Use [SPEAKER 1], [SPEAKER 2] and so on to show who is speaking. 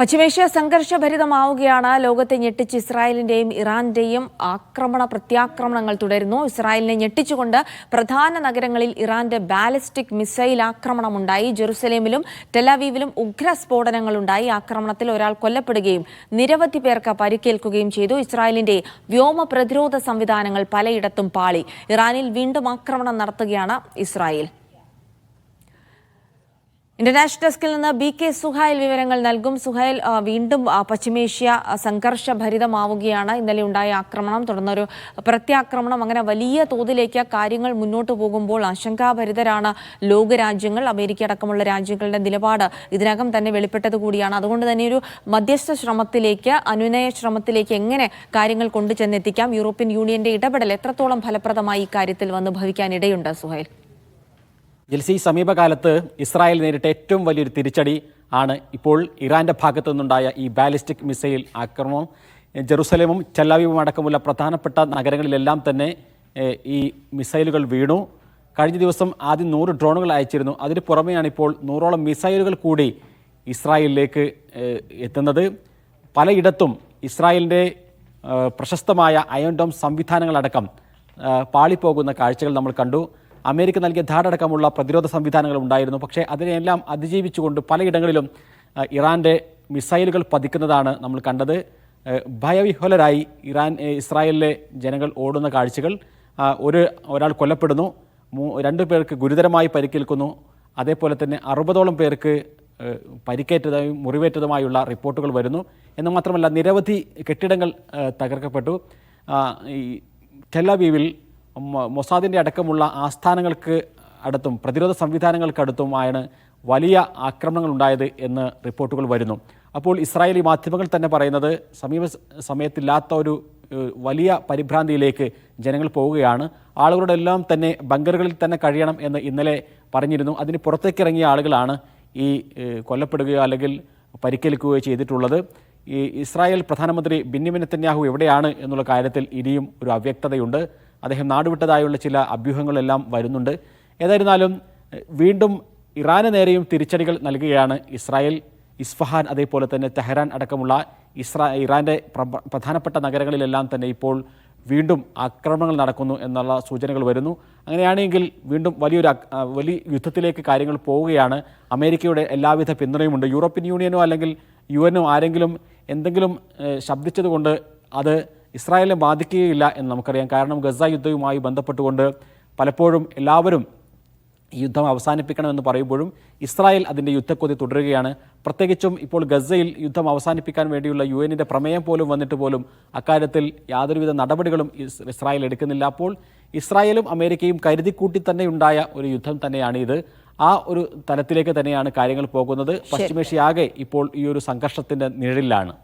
[SPEAKER 1] പശ്ചിമേഷ്യ സംഘർഷഭരിതമാവുകയാണ്. ലോകത്തെ ഞെട്ടിച്ച് ഇസ്രായേലിന്റെയും ഇറാന്റെയും ആക്രമണ പ്രത്യാക്രമണങ്ങൾ തുടരുന്നു. ഇസ്രായേലിനെ ഞെട്ടിച്ചുകൊണ്ട് പ്രധാന നഗരങ്ങളിൽ ഇറാന്റെ ബാലിസ്റ്റിക് മിസൈൽ ആക്രമണമുണ്ടായി. ജെറുസലേമിലും ടെലാവീവിലും ഉഗ്ര സ്ഫോടനങ്ങളുണ്ടായി. ആക്രമണത്തിൽ ഒരാൾ കൊല്ലപ്പെടുകയും നിരവധി പേർക്ക് പരിക്കേൽക്കുകയും ചെയ്തു. ഇസ്രായേലിന്റെ വ്യോമ പ്രതിരോധ സംവിധാനങ്ങൾ പലയിടത്തും പാളി. ഇറാനിൽ വീണ്ടും ആക്രമണം നടത്തുകയാണ് ഇസ്രായേൽ. ഇന്റർനാഷണൽ ഡെസ്കിൽ നിന്ന് ബി കെ സുഹൈൽ വിവരങ്ങൾ നൽകും. സുഹൈൽ വീണ്ടും പശ്ചിമേഷ്യ സംഘർഷഭരിതമാവുകയാണ്. ഇന്നലെ ഉണ്ടായ ആക്രമണം തുടർന്നൊരു പ്രത്യാക്രമണം. അങ്ങനെ വലിയ തോതിലേക്ക് കാര്യങ്ങൾ മുന്നോട്ട് പോകുമ്പോൾ ആശങ്കാഭരിതരാണ് ലോകരാജ്യങ്ങൾ അമേരിക്ക അടക്കമുള്ള രാജ്യങ്ങളുടെ നിലപാട് ഇതിനകം തന്നെ വെളിപ്പെട്ടത് കൂടിയാണ്. അതുകൊണ്ട് തന്നെ ഒരു മധ്യസ്ഥ ശ്രമത്തിലേക്ക് അനുനയ ശ്രമത്തിലേക്ക് എങ്ങനെ കാര്യങ്ങൾ കൊണ്ടുചെന്നെത്തിക്കാം? യൂറോപ്യൻ യൂണിയന്റെ ഇടപെടൽ എത്രത്തോളം ഫലപ്രദമായി ഇക്കാര്യത്തിൽ വന്ന് ഭവിക്കാനിടയുണ്ട് സുഹൈൽ?
[SPEAKER 2] ജൽസി സമീപകാലത്ത് ഇസ്രായേൽ നേരിട്ട ഏറ്റവും വലിയൊരു തിരിച്ചടി ആണ് ഇപ്പോൾ ഇറാന്റെ ഭാഗത്തു നിന്നുണ്ടായ ഈ ബാലിസ്റ്റിക് മിസൈൽ ആക്രമണം. ജെറുസലേമും ചെല്ലാവിയും അടക്കമുള്ള പ്രധാനപ്പെട്ട നഗരങ്ങളിലെല്ലാം തന്നെ ഈ മിസൈലുകൾ വീണു. കഴിഞ്ഞ ദിവസം ആദ്യം നൂറ് ഡ്രോണുകൾ അയച്ചിരുന്നു. അതിന് പുറമെയാണ് ഇപ്പോൾ നൂറോളം മിസൈലുകൾ കൂടി ഇസ്രായേലിലേക്ക് എത്തുന്നത്. പലയിടത്തും ഇസ്രായേലിന്റെ പ്രശസ്തമായ അയൺ ഡോം സംവിധാനങ്ങളടക്കം പാളിപ്പോകുന്ന കാഴ്ചകൾ നമ്മൾ കണ്ടു. അമേരിക്ക നൽകിയ ധാടടക്കമുള്ള പ്രതിരോധ സംവിധാനങ്ങൾ ഉണ്ടായിരുന്നു. പക്ഷേ അതിനെയെല്ലാം അതിജീവിച്ചുകൊണ്ട് പലയിടങ്ങളിലും ഇറാന്റെ മിസൈലുകൾ പതിക്കുന്നതാണ് നമ്മൾ കണ്ടത്. ഭയവിഹ്വലരായി ഇറാൻ ഇസ്രായേലിലെ ജനങ്ങൾ ഓടുന്ന കാഴ്ചകൾ ഒരു ഒരാൾ കൊല്ലപ്പെടുന്നു രണ്ടു പേർക്ക് ഗുരുതരമായി പരിക്കേൽക്കുന്നു. അതേപോലെ തന്നെ അറുപതോളം പേർക്ക് പരിക്കേറ്റതായും മുറിവേറ്റതുമായുള്ള റിപ്പോർട്ടുകൾ വരുന്നു. എന്ന് മാത്രമല്ല നിരവധി കെട്ടിടങ്ങൾ തകർക്കപ്പെട്ടു. ഈ ടെലവീവിൽ മൊ- മൊസാദിന്റെ അടക്കമുള്ള ആസ്ഥാനങ്ങൾക്ക് അടുത്തും പ്രതിരോധ സംവിധാനങ്ങൾക്കടുത്തുമായാണ് വലിയ ആക്രമണങ്ങൾ ഉണ്ടായത് എന്ന് റിപ്പോർട്ടുകൾ വരുന്നു. അപ്പോൾ ഇസ്രായേലി മാധ്യമങ്ങൾ തന്നെ പറയുന്നത് സമീപ സമയത്തില്ലാത്ത ഒരു വലിയ പരിഭ്രാന്തിയിലേക്ക് ജനങ്ങൾ പോവുകയാണ്. ആളുകളുടെ എല്ലാം തന്നെ ബങ്കറുകളിൽ തന്നെ കഴിയണം എന്ന് ഇന്നലെ പറഞ്ഞിരുന്നു. അതിന് പുറത്തേക്ക് ഇറങ്ങിയ ആളുകളാണ് ഈ കൊല്ലപ്പെടുകയോ അല്ലെങ്കിൽ പരിക്കേൽക്കുകയോ ചെയ്തിട്ടുള്ളത്. ഈ ഇസ്രായേൽ പ്രധാനമന്ത്രി ബിന്യമിൻ നെത്തന്യാഹു എവിടെയാണ് എന്നുള്ള കാര്യത്തിൽ ഇനിയും ഒരു അവ്യക്തതയുണ്ട്. അദ്ദേഹം നാടുവിട്ടതായുള്ള ചില അഭ്യൂഹങ്ങളെല്ലാം വരുന്നുണ്ട്. ഏതായിരുന്നാലും വീണ്ടും ഇറാന് നേരെയും തിരിച്ചടികൾ നൽകുകയാണ് ഇസ്രായേൽ. ഇസ്ഫഹാൻ അതേപോലെ തന്നെ തെഹ്റാൻ അടക്കമുള്ള ഇസ്രാ ഇറാന്റെ പ്രധാനപ്പെട്ട നഗരങ്ങളിലെല്ലാം തന്നെ ഇപ്പോൾ വീണ്ടും ആക്രമണങ്ങൾ നടക്കുന്നു എന്നുള്ള സൂചനകൾ വരുന്നു. അങ്ങനെയാണെങ്കിൽ വീണ്ടും വലിയൊരു വലിയ യുദ്ധത്തിലേക്ക് കാര്യങ്ങൾ പോവുകയാണ്. അമേരിക്കയുടെ എല്ലാവിധ പിന്തുണയുമുണ്ട്. യൂറോപ്യൻ യൂണിയനോ അല്ലെങ്കിൽ യു ആരെങ്കിലും എന്തെങ്കിലും ശബ്ദിച്ചതുകൊണ്ട് അത് ഇസ്രായേലിനെ ബാധിക്കുകയില്ല എന്ന് നമുക്കറിയാം. കാരണം ഗസ യുദ്ധവുമായി ബന്ധപ്പെട്ടുകൊണ്ട് പലപ്പോഴും എല്ലാവരും ഈ യുദ്ധം അവസാനിപ്പിക്കണമെന്ന് പറയുമ്പോഴും ഇസ്രായേൽ അതിന്റെ യുദ്ധക്കൊതി തുടരുകയാണ്. പ്രത്യേകിച്ചും ഇപ്പോൾ ഗസയിൽ യുദ്ധം അവസാനിപ്പിക്കാൻ വേണ്ടിയുള്ള യു എന്നിന്റെ പ്രമേയം പോലും വന്നിട്ട് പോലും അക്കാര്യത്തിൽ യാതൊരുവിധ നടപടികളും ഇസ്രായേൽ എടുക്കുന്നില്ല. അപ്പോൾ ഇസ്രായേലും അമേരിക്കയും കരുതിക്കൂട്ടി തന്നെ ഉണ്ടായ ഒരു യുദ്ധം തന്നെയാണ് ഇത് ആ ഒരു തലത്തിലേക്ക് തന്നെയാണ് കാര്യങ്ങൾ പോകുന്നത്. പശ്ചിമേഷ്യ ആകെ ഇപ്പോൾ ഈ ഒരു സംഘർഷത്തിന്റെ നിഴലിലാണ്.